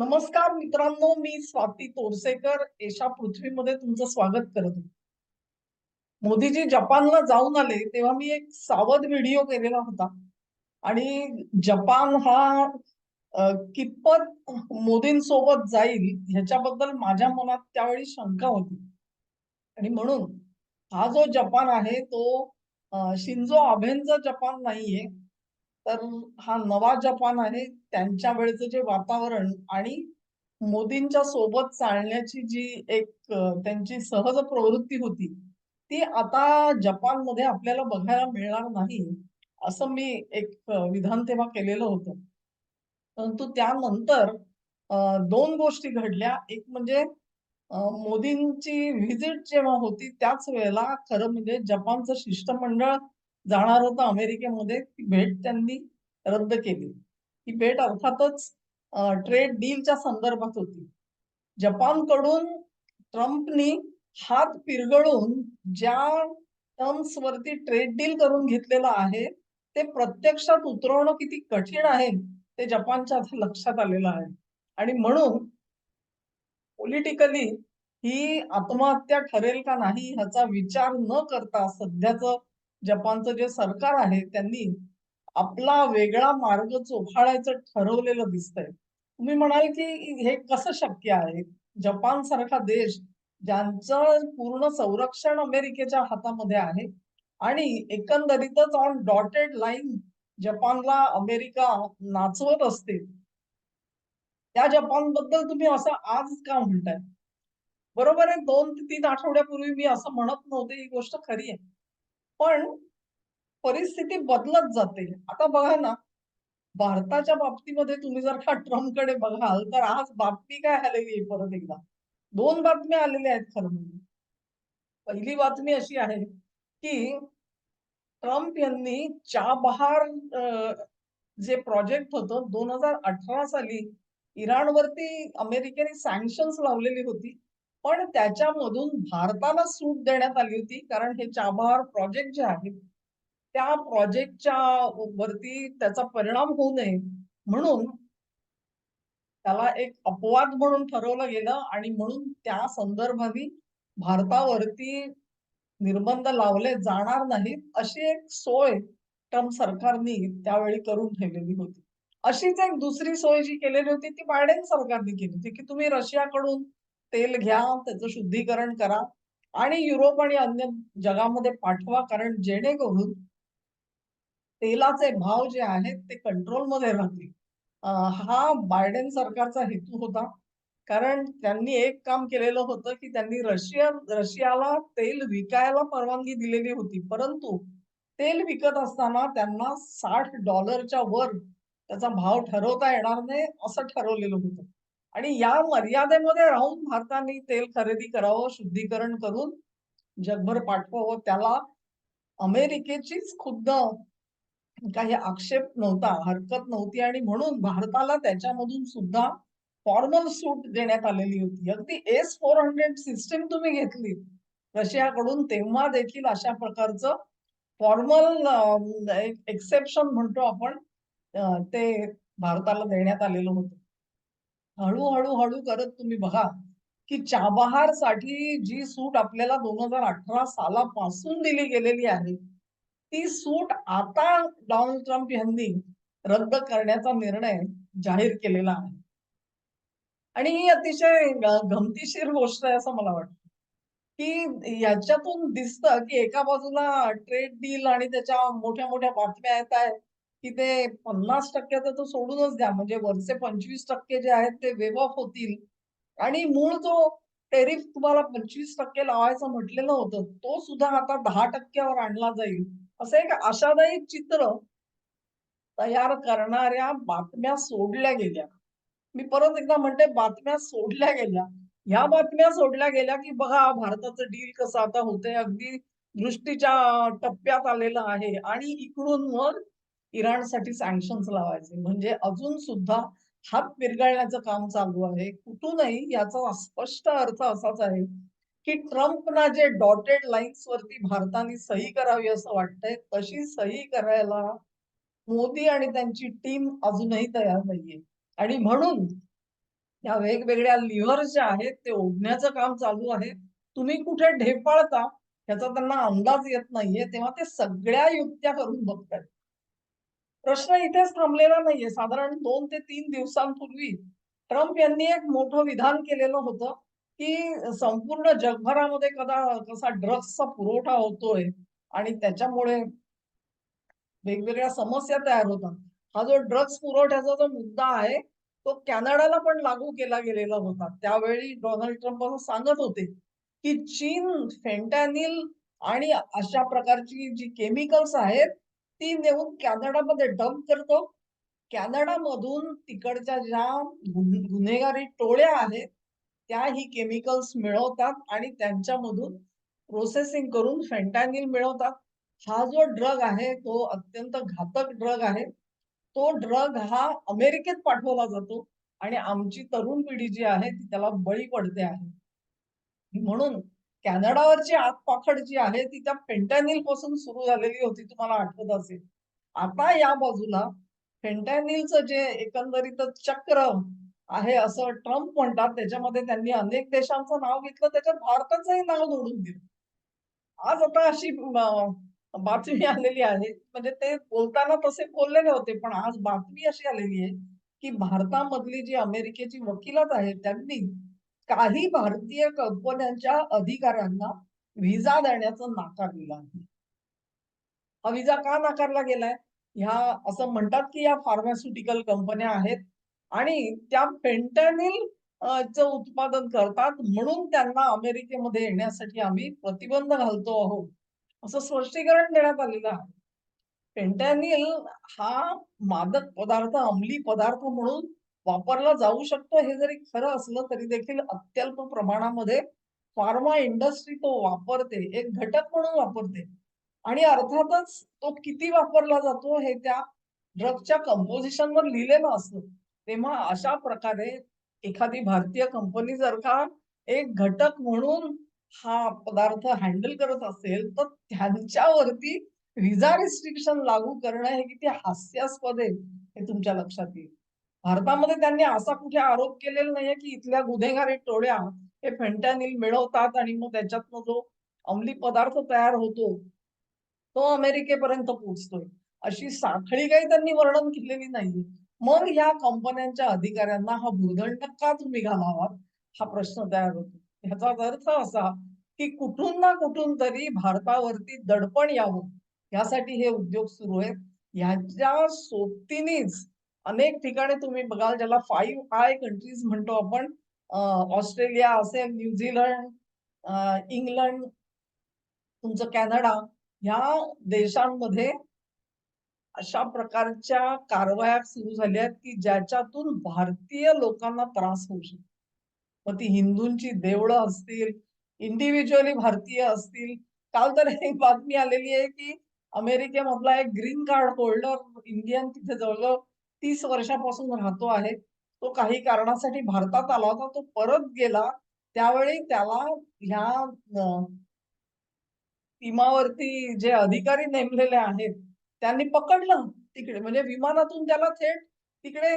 नमस्कार मित्रांनो मी स्वाती तोरसेकर. एशा पृथ्वीमध्ये तुमचं स्वागत करत आहे. मोदीजी जपानला जाऊन आले तेव्हा मी एक सावध व्हिडिओ केलेला होता. आणि जपान हा कितपत मोदींसोबत जाईल ह्याच्याबद्दल माझ्या मनात त्यावेळी शंका होती. आणि म्हणून हा जो जपान आहे तो शिंजो आभेंचा जपान नाहीये. तर हा नवा जपान आहे त्यांच्या वेळेचं जे वातावरण आणि मोदींच्या सोबत चालण्याची जी एक त्यांची सहज प्रवृत्ती होती ती आता जपानमध्ये आपल्याला बघायला मिळणार नाही असं मी एक विधान तेव्हा केलेलं होतं. परंतु त्यानंतर दोन गोष्टी घडल्या. एक म्हणजे मोदींची व्हिजिट जेव्हा होती त्याच वेळेला खरं म्हणजे जपानचं शिष्टमंडळ जाणार होतं अमेरिकेमध्ये ती भेट त्यांनी रद्द केली. ही भेट अर्थातच ट्रेड डीलच्या संदर्भात होती. जपानकडून ट्रम्पनी हात पिरगळून ज्या टर्म्स वरती ट्रेड डील करून घेतलेलं आहे ते प्रत्यक्षात उतरवणं किती कठीण आहे ते जपानच्या आता लक्षात आलेलं आहे. आणि म्हणून पॉलिटिकली ही आत्महत्या ठरेल का नाही ह्याचा विचार न करता सध्याचं जपानचं जे सरकार आहे त्यांनी आपला वेगळा मार्ग चोखाळायचं ठरवलेलं दिसतंय. तुम्ही म्हणाल की हे कसं शक्य आहे? जपान सारखा देश ज्यांचं पूर्ण संरक्षण अमेरिकेच्या हातामध्ये आहे आणि एकंदरीतच ऑन डॉटेड लाईन जपानला अमेरिका नाचवत असते. त्या जपानबद्दल तुम्ही असं आज का म्हणताय? बरोबर आहे दोन ते तीन आठवड्यापूर्वी मी असं म्हणत नव्हते ही गोष्ट खरी आहे. पण परिस्थिती बदलत जाते. आता बघा ना भारताच्या बाबतीमध्ये तुम्ही जर का ट्रम्पकडे बघाल तर आज बातमी काय आलेली आहे परत एकदा? दोन बातम्या आलेल्या आहेत खरं म्हणजे. पहिली बातमी अशी आहे की ट्रम्प यांनी चाबहार जे प्रोजेक्ट होतं दोन हजार अठरा साली इराणवरती अमेरिकेने सँक्शन्स लावलेली होती. पण त्याच्यामधून भारताला सूट देण्यात आली होती कारण हे चाबहार प्रोजेक्ट जे आहेत त्या प्रोजेक्टच्या वरती त्याचा परिणाम होऊ नये म्हणून त्याला एक अपवाद म्हणून ठरवलं गेलं आणि म्हणून त्या संदर्भाने भारतावरती निर्बंध लावले जाणार नाहीत अशी एक सोय ट्रम्प सरकारने त्यावेळी करून ठेवलेली होती. अशीच एक दुसरी सोय जी केलेली होती ती बायडेन सरकारने केली होती की तुम्ही रशियाकडून तेल घ्या त्याचं शुद्धीकरण करा आणि युरोप आणि अन्य जगामध्ये पाठवा. कारण जेणेकरून तेलाचे भाव जे आहेत ते कंट्रोलमध्ये राहतील. हा बायडेन सरकारचा हेतू होता. कारण त्यांनी एक काम केलेलं होतं की त्यांनी रशिया रशियाला तेल विकायला परवानगी दिलेली होती. परंतु तेल विकत असताना त्यांना साठ डॉलरच्या वर त्याचा भाव ठरवता येणार नाही असं ठरवलेलं होतं. आणि या मर्यादेमध्ये राहून भारताने तेल खरेदी करावं शुद्धीकरण करून जगभर पाठवावं त्याला अमेरिकेचीच खुद्द काही आक्षेप नव्हता हरकत नव्हती. आणि म्हणून भारताला त्याच्यामधून सुद्धा फॉर्मल सूट देण्यात आलेली होती. अगदी एस फोर हंड्रेड सिस्टीम तुम्ही घेतली. रशियाकडून तेव्हा देखील अशा प्रकारचं फॉर्मल एक्सेप्शन म्हणतो आपण ते भारताला देण्यात आलेलं होतं. हळूहळू हळू करत तुम्ही बघा की चाबहारसाठी जी सूट आपल्याला दोन हजार अठरा सालापासून दिली गेलेली आहे ती सूट आता डोनाल्ड ट्रम्प यांनी रद्द करण्याचा निर्णय जाहीर केलेला आहे. आणि ही अतिशय गमतीशीर गोष्ट आहे असं मला वाटतं. की याच्यातून दिसतं की एका बाजूला ट्रेड डील आणि त्याच्या मोठ्या मोठ्या बातम्या येत आहेत. की ते पन्नास टक्क्याचं तर सोडूनच द्या. म्हणजे वरचे पंचवीस टक्के जे आहेत ते वेव ऑफ होतील. आणि मूळ जो टेरिफ तुम्हाला पंचवीस टक्के लावायचं म्हटलेलं होतं तो सुद्धा आता दहा टक्क्यावर आणला जाईल. असं एक आशादायी चित्र तयार करणाऱ्या बातम्या सोडल्या गेल्या. मी परत एकदा म्हणते बातम्या सोडल्या गेल्या. ह्या बातम्या सोडल्या गेल्या की बघा भारताचं डील कसं आता होतंय. अगदी दृष्टीच्या टप्प्यात आलेलं आहे. आणि इकडून मग इराणसाठी सँक्शन्स लावायचे. म्हणजे अजून सुद्धा हात विरघळण्याचं काम चालू आहे. कुठूनही याचा स्पष्ट अर्थ असाच आहे की ट्रम्पना जे डॉटेड लाईन्स वरती भारताने सही करावी असं वाटतंय तशी सही करायला मोदी आणि त्यांची टीम अजूनही तयार नाहीये. आणि म्हणून या वेगवेगळ्या लिव्हर ज्या आहेत ते ओढण्याचं काम चालू आहे. तुम्ही कुठे ढेपाळता याचा त्यांना अंदाज येत नाहीये. तेव्हा ते सगळ्या युक्त्या करून बघतायत. प्रश्न इथेच थांबलेला नाहीये. साधारण दोन ते तीन दिवसांपूर्वी ट्रम्प यांनी एक मोठं विधान केलेलं होतं की संपूर्ण जगभरामध्ये कदा कसा ड्रग्सचा पुरवठा होतोय आणि त्याच्यामुळे वेगवेगळ्या समस्या तयार होतात. हा जो ड्रग्स पुरवठ्याचा जो मुद्दा आहे तो कॅनडाला पण लागू केला गेलेला होता. त्यावेळी डोनाल्ड ट्रम्प असं सांगत होते की चीन फेंटॅनिल आणि अशा प्रकारची जी केमिकल्स आहेत ती नेऊन कॅनडामध्ये डम्प करतो. कॅनडामधून तिकडच्या ज्या गुन्हेगारी टोळ्या आहेत त्या ही केमिकल्स मिळवतात आणि त्यांच्यामधून प्रोसेसिंग करून फेंटॅनिल मिळवतात. हा जो ड्रग आहे तो अत्यंत घातक ड्रग आहे. तो ड्रग हा अमेरिकेत पाठवला जातो आणि आमची तरुण पिढी जी आहे ती त्याला बळी पडते आहे. म्हणून कॅनडावरची आतपाखड जी आहे ती त्या फेंटॅनिलपासून सुरू झालेली होती तुम्हाला आठवत असेल. आता या बाजूला फेंटॅनिलचं जे एकंदरीतच चक्र आहे असं ट्रम्प म्हणतात त्याच्यामध्ये त्यांनी अनेक देशांचं नाव घेतलं त्याच्यात भारताचंही नाव जोडून दिलं. आज आता अशी बातमी आलेली आहे म्हणजे ते बोलताना तसे बोललेले होते पण आज बातमी अशी आलेली आहे की भारतामधली जी अमेरिकेची वकिलात आहे त्यांनी काही भारतीय कंपन्यांच्या अधिकाऱ्यांना व्हिसा देण्याचं नाकारलेला आहे. हा व्हिसा का नाकारला गेलाय? ह्या असं म्हणतात की या फार्मास्युटिकल कंपन्या आहेत आणि त्या फेंटनिल च उत्पादन करतात म्हणून त्यांना अमेरिकेमध्ये येण्यासाठी आम्ही प्रतिबंध घालतो आहोत. असं स्पष्टीकरण देण्यात आलेलं आहे. फेंटॅनिल हा मादक पदार्थ अंमली पदार्थ म्हणून वापरला जाऊ शकतो हे जरी खरं असलं तरी देखील अत्यल्प प्रमाणामध्ये फार्मा इंडस्ट्री तो वापरते एक घटक म्हणून वापरते. आणि अर्थातच तो किती वापरला जातो हे त्या ड्रगच्या कंपोजिशन वर लिहिलेलं असतं. तेव्हा अशा प्रकारे एखादी भारतीय कंपनी जर का एक घटक म्हणून हा पदार्थ हँडल करत असेल तर त्यांच्यावरती व्हिजा रिस्ट्रिक्शन लागू करणं हे किती हास्यास्पद आहे हे तुमच्या लक्षात येईल. भारतामध्ये त्यांनी असा कुठे आरोप केलेला नाहीये की इथल्या गुन्हेगारी टोळ्या हे फेंटॅनिल मिळवतात आणि मग त्याच्यातनं जो अंमली पदार्थ तयार होतो तो अमेरिकेपर्यंत पोहोचतोय. अशी साखळी काही त्यांनी वर्णन केलेली नाहीये. मग ह्या कंपन्यांच्या अधिकाऱ्यांना हा भूर्दंड का तुम्ही घालावा? हा प्रश्न तयार होतो. ह्याचा अर्थ असा की कुठून ना कुठून तरी भारतावरती दडपण यावं. यासाठी हे उद्योग सुरू आहेत. ह्याच्या सोबतीनेच अनेक ठिकाणी तुम्ही बघाल ज्याला फाईव्ह आय कंट्रीज म्हणतो आपण ऑस्ट्रेलिया असेल न्यूझीलंड इंग्लंड तुमचं कॅनडा ह्या देशांमध्ये अशा प्रकारच्या कारवाया सुरू झाल्या आहेत की ज्याच्यातून भारतीय लोकांना त्रास होऊ शकतो. मग ती हिंदूंची देवळं असतील इंडिव्हिज्युअली भारतीय असतील. काल तर एक बातमी आलेली आहे की अमेरिकेमधला एक ग्रीन कार्ड होल्डर इंडियन तिथे जवळजवळ तीस वर्षापासून राहतो आहे. तो काही कारणासाठी भारतात आला होता तो परत गेला. त्यावेळी त्याला ह्या सीमावरती जे अधिकारी नेमलेले आहेत त्यांनी पकडलं तिकडे. म्हणजे विमानातून त्याला थेट तिकडे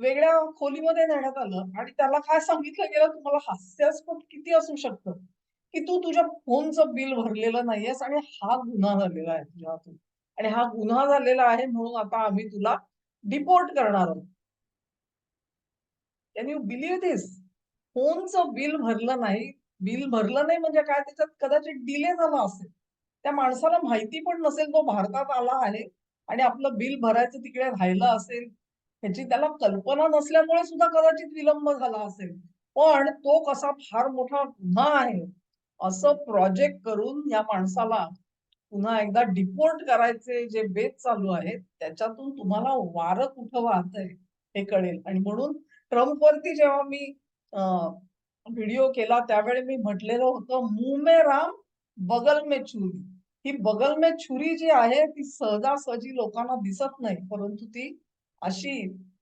वेगळ्या खोलीमध्ये नेण्यात आलं. आणि त्याला काय सांगितलं गेलं तुम्हाला हास्यास्पद किती असू शकतं? की तू तुझ्या फोनचं बिल भरलेलं नाहीयेस आणि हा गुन्हा झालेला आहे तुझ्या हातून. आणि हा गुन्हा झालेला आहे म्हणून आता आम्ही तुला डिपोर्ट करणार आहोत कॅन यू बिलीव्ह दिस फोनचं बिल भरलं नाही. बिल भरलं नाही म्हणजे काय? त्याच्यात कदाचित डिले झाला असेल. त्या माणसाला माहिती पण नसेल तो भारतात आला आहे आणि आपलं बिल भरायचं तिकडे राहिलं असेल. ह्याची त्याला कल्पना नसल्यामुळे सुद्धा कदाचित विलंब झाला असेल. पण तो कसा फार मोठा गुन्हा आहे. असं प्रोजेक्ट करून या माणसाला पुन्हा एकदा डिपोर्ट करायचे जे बेत चालू आहेत त्याच्यातून तुम्हाला वारं कुठं वाहतंय हे कळेल. आणि म्हणून ट्रम्प वरती जेव्हा मी व्हिडिओ केला त्यावेळी मी म्हटलेलं होतं मुमे राम बगल मे छुरी. ही बगल मे छुरी जी आहे ती सहजासहजी लोकांना दिसत नाही परंतु ती अशी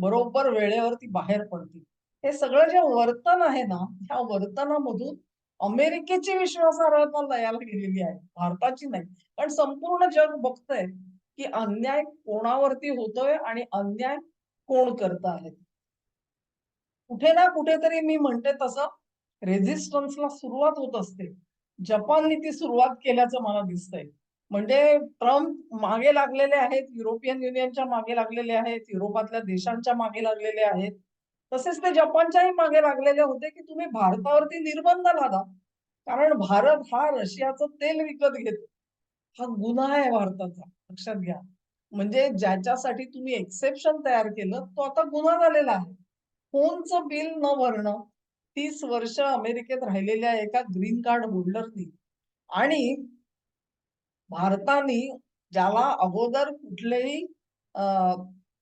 बरोबर वेळेवर ती बाहेर पडते. हे सगळं जे वर्तन आहे ना ह्या वर्तनामधून अमेरिकेची विश्वासार्हता लयाला गेलेली आहे. भारताची नाही. कारण संपूर्ण जग बघतंय की अन्याय कोणावरती होतोय आणि अन्याय कोण करत आहेत कुठे ना कुठेतरी मी म्हणते तसं रेझिस्टन्सला सुरुवात होत असते. जपानने ती सुरुवात केल्याचं मला दिसतंय. म्हणजे ट्रम्प मागे लागलेले आहेत युरोपियन युनियनच्या मागे लागलेले आहेत युरोपातल्या देशांच्या मागे लागलेले आहेत. तसेच ते जपानच्याही मागे लागलेले होते की तुम्ही भारतावरती निर्बंध लादा. कारण भारत हा रशियाचं तेल विकत घेतो हा गुन्हा आहे भारताचा. लक्षात घ्या. म्हणजे ज्याच्यासाठी तुम्ही एक्सेप्शन तयार केलं तो आता गुन्हा झालेला आहे. फोनचं बिल न भरणं तीस वर्ष अमेरिकेत राहिलेल्या एका ग्रीन कार्ड होल्डरनी आणि भारताने ज्याला अगोदर कुठलेही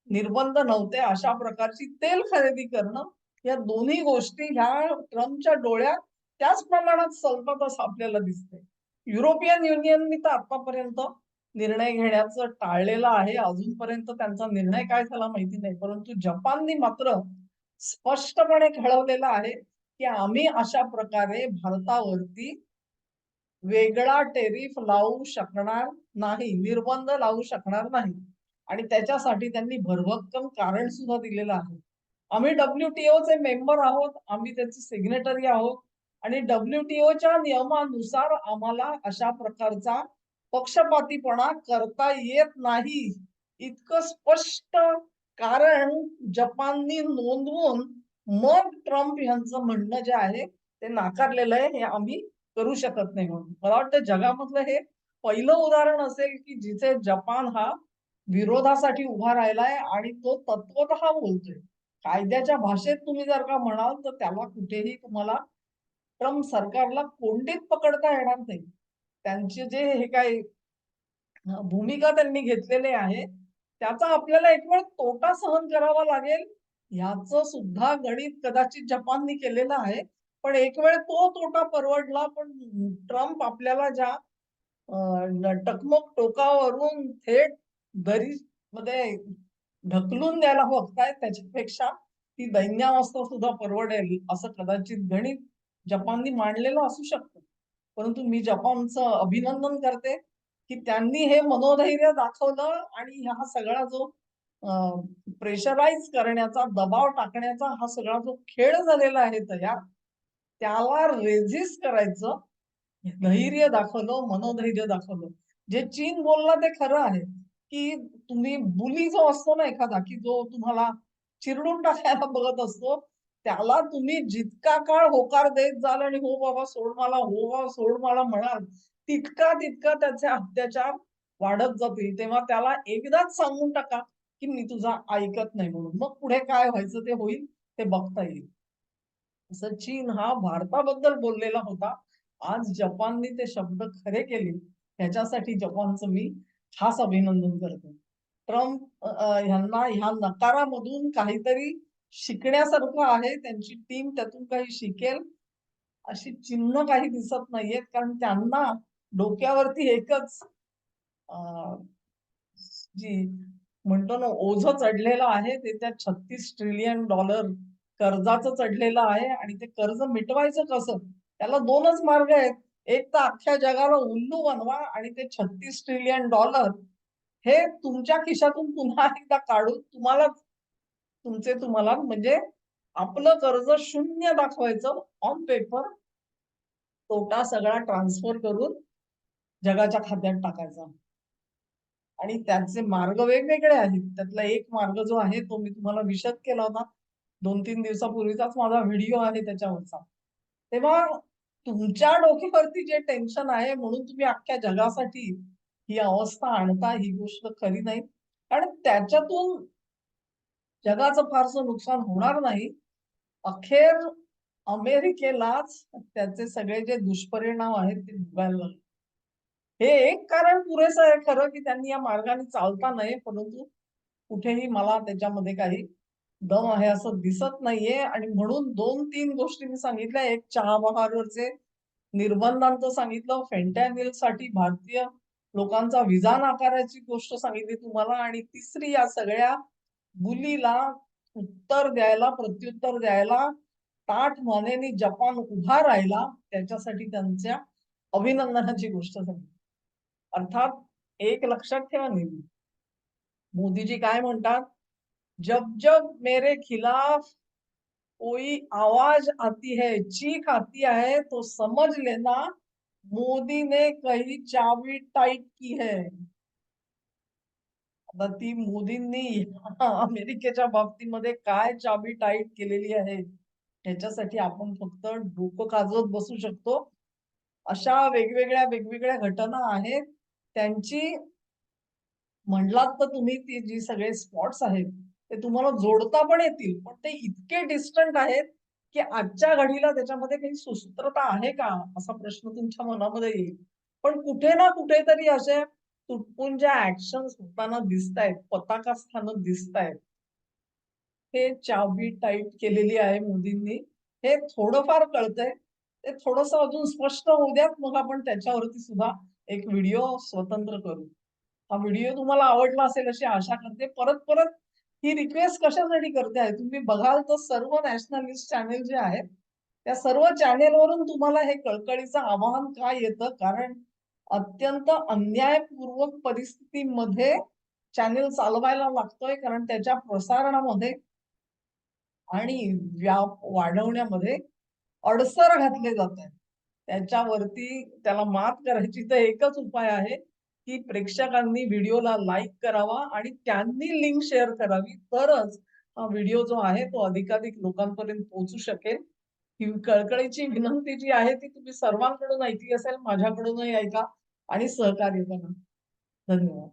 निर्बंध नव्हते अशा प्रकारची तेल खरेदी करणं या दोन्ही गोष्टी ह्या ट्रम्पच्या डोळ्यात त्याच प्रमाणात सलपत असं आपल्याला दिसते युरोपियन युनियननी तर आतापर्यंत निर्णय घेण्याचं टाळलेलं आहे. अजूनपर्यंत त्यांचा निर्णय काय झाला माहिती नाही परंतु जपाननी मात्र स्पष्टपणे कळवलेलं आहे की आम्ही अशा प्रकारे भारतावरती वेगळा टेरिफ लावू शकणार नाही निर्बंध लावू शकणार नाही. आणि त्याच्यासाठी त्यांनी भरभक्कम कारण सुद्धा दिलेलं आहे. आम्ही डब्ल्यूटीओ चे मेंबर आहोत आम्ही त्याचे सिग्नेटरी आहोत आणि डब्ल्यूटीओच्या नियमानुसार आम्हाला अशा प्रकारचा पक्षपातीपणा करता येत नाही. इतकं स्पष्ट कारण जपाननी नोंदवून मग ट्रम्प यांचं म्हणणं जे आहे ते नाकारलेलं आहे हे आम्ही करू शकत नाही म्हणून. मला वाटतं जगामधलं हे पहिलं उदाहरण असेल की जिथे जपान हा विरोधासाठी उभा राहिलाय आणि तो तत्वत बोलतोय. कायद्याच्या भाषेत तुम्ही जर का म्हणाल तर त्याला कुठेही तुम्हाला ट्रम्प सरकारला कोंडीत पकडता येणार नाही. त्यांचे जे हे काही भूमिका त्यांनी घेतलेले आहे त्याचा आपल्याला एक वेळ तोटा सहन करावा लागेल ह्याच सुद्धा गणित कदाचित जपाननी केलेलं आहे. पण एक वेळ तो तोटा परवडला पण ट्रम्प आपल्याला ज्या टकमक टोकावरून थेट दरी मध्ये म्हणजे ढकलून द्यायला बघताय त्याच्यापेक्षा ती दैन्यावस्था सुद्धा परवडेल असं कदाचित गणित जपाननी मांडलेलं असू शकतं. परंतु मी जपानचं अभिनंदन करते की त्यांनी हे मनोधैर्य दाखवलं आणि हा सगळा जो प्रेशराईज करण्याचा दबाव टाकण्याचा हा सगळा जो खेळ झालेला आहे तयार त्याला रेझिस्ट करायचं धैर्य दाखवलं मनोधैर्य दाखवलं. जे चीन बोलला ते खरं आहे. की तुम्ही बुली जो असतो ना एखादा की जो तुम्हाला चिरडून टाकायला बघत असतो त्याला तुम्ही जितका काळ होकार देत जाल आणि हो बाबा सोड मला हो बाबा सोड मला म्हणाल तितका तितका त्याचे अत्याचार वाढत जातील. तेव्हा त्याला एकदाच सांगून टाका की मी तुझा ऐकत नाही म्हणून. मग पुढे काय व्हायचं ते होईल ते बघता येईल. असं चीन हा भारताबद्दल बोललेला होता. आज जपानने ते शब्द खरे केले. त्याच्यासाठी जपानचं मी खास अभिनंदन करतो. ट्रम्प ह्यांना ह्या नकारामधून काहीतरी शिकण्यासारखं आहे. त्यांची टीम त्यातून काही शिकेल अशी चिन्ह काही दिसत नाहीयेत. कारण त्यांना डोक्यावरती एकच जी म्हणतो ना ओझ चढलेलं आहे. ते त्या छत्तीस ट्रिलियन डॉलर कर्जाचं चढलेलं आहे. आणि ते कर्ज मिटवायचं कसं? त्याला दोनच मार्ग आहेत. एक तर अख्ख्या जगाला उल्लू बनवा आणि ते छत्तीस ट्रिलियन डॉलर हे तुमच्या खिशातून पुन्हा एकदा काढून तुम्हाला तुमचे तुम्हाला म्हणजे आपलं कर्ज शून्य दाखवायचं ऑन पेपर तोटा सगळा ट्रान्सफर करून जगाच्या खात्यात टाकायचा. आणि त्यांचे मार्ग वेगवेगळे आहेत. त्यातला एक मार्ग जो आहे तो मी तुम्हाला विशद केला होता. दोन तीन दिवसापूर्वीचाच माझा व्हिडिओ आहे त्याच्यावरचा. तेव्हा तुमच्या डोक्यावरती जे टेन्शन आहे म्हणून तुम्ही अख्ख्या जगासाठी ही अवस्था आणता ही गोष्ट खरी नाही. कारण त्याच्यातून जगाचं फारसं नुकसान होणार नाही. अखेर अमेरिकेलाच त्याचे सगळे जे दुष्परिणाम आहेत ते भोगायला लागले. हे एक कारण पुरेसं आहे खरं की त्यांनी या मार्गाने चालता नये परंतु कुठेही मला त्याच्यामध्ये काही दम आहे असं दिसत नाहीये. आणि म्हणून दोन तीन गोष्टी मी सांगितल्या. एक चहा बहारवरचे निर्बंधांचं सांगितलं. फेंटॅनिलसाठी भारतीय लोकांचा विजा नाकाराची गोष्ट सांगितली तुम्हाला. आणि तिसरी या सगळ्या बुलीला उत्तर द्यायला प्रत्युत्तर द्यायला ताठ मानेने जपान उभा राहिला त्याच्यासाठी त्यांच्या अभिनंदनाची गोष्ट सांगितली. अर्थात एक लक्षात ठेवा नेहमी. मोदीजी काय म्हणतात? जब जब मेरे खिलाफ कोई आवाज आती है चीख आती है तो समझ लेना मोदी ने कही चावी टाईट की है। आता ती मोदींनी अमेरिकेच्या बाबतीमध्ये काय चाबी टाईट केलेली आहे ह्याच्यासाठी आपण फक्त डोकं काजवत बसू शकतो. अशा वेगवेगळ्या वेगवेगळ्या घटना आहेत. त्यांची म्हणलात तर तुम्ही ती जी सगळे स्पॉट्स आहेत ते तुम्हाला जोडता पण येतील पण ते इतके डिस्टंट आहेत की आजच्या घडीला त्याच्यामध्ये काही सुसूत्रता आहे का? असा प्रश्न तुमच्या मनामध्ये येईल. पण कुठे ना कुठेतरी असे तुटपून ज्या ऍक्शन होताना दिसत आहेत पताका स्थानं दिसत आहेत हे चावी टाईप केलेली आहे मोदींनी. हे थोडंफार कळतंय. ते थोडस अजून स्पष्ट होऊ द्यात. मग आपण त्याच्यावरती सुद्धा एक व्हिडिओ स्वतंत्र करू. हा व्हिडिओ तुम्हाला आवडला असेल अशी आशा करते. परत परत ही रिक्वेस्ट कशासाठी करते आहे? तुम्ही बघाल तर सर्व नॅशनलिस्ट चॅनेल जे आहेत त्या सर्व चॅनेलवरून तुम्हाला हे कळकळीचं आवाहन काय येतं? कारण अत्यंत अन्यायपूर्वक परिस्थितीमध्ये चॅनेल चालवायला लागतोय कारण त्याच्या प्रसारणामध्ये आणि व्याप वाढवण्यामध्ये अडसर घातले जात आहेत. त्याच्यावरती त्याला मात करायची तर एकच उपाय आहे की प्रेक्षकांनी व्हिडिओला लाईक करावा आणि त्यांनी लिंक शेअर करावी. तरच हा व्हिडिओ जो आहे तो अधिकाधिक लोकांपर्यंत पोहोचू शकेल. ही कळकळीची विनंती जी आहे ती तुम्ही सर्वांकडून ऐकली असेल माझ्याकडूनही ऐका आणि सहकार्य करा. धन्यवाद.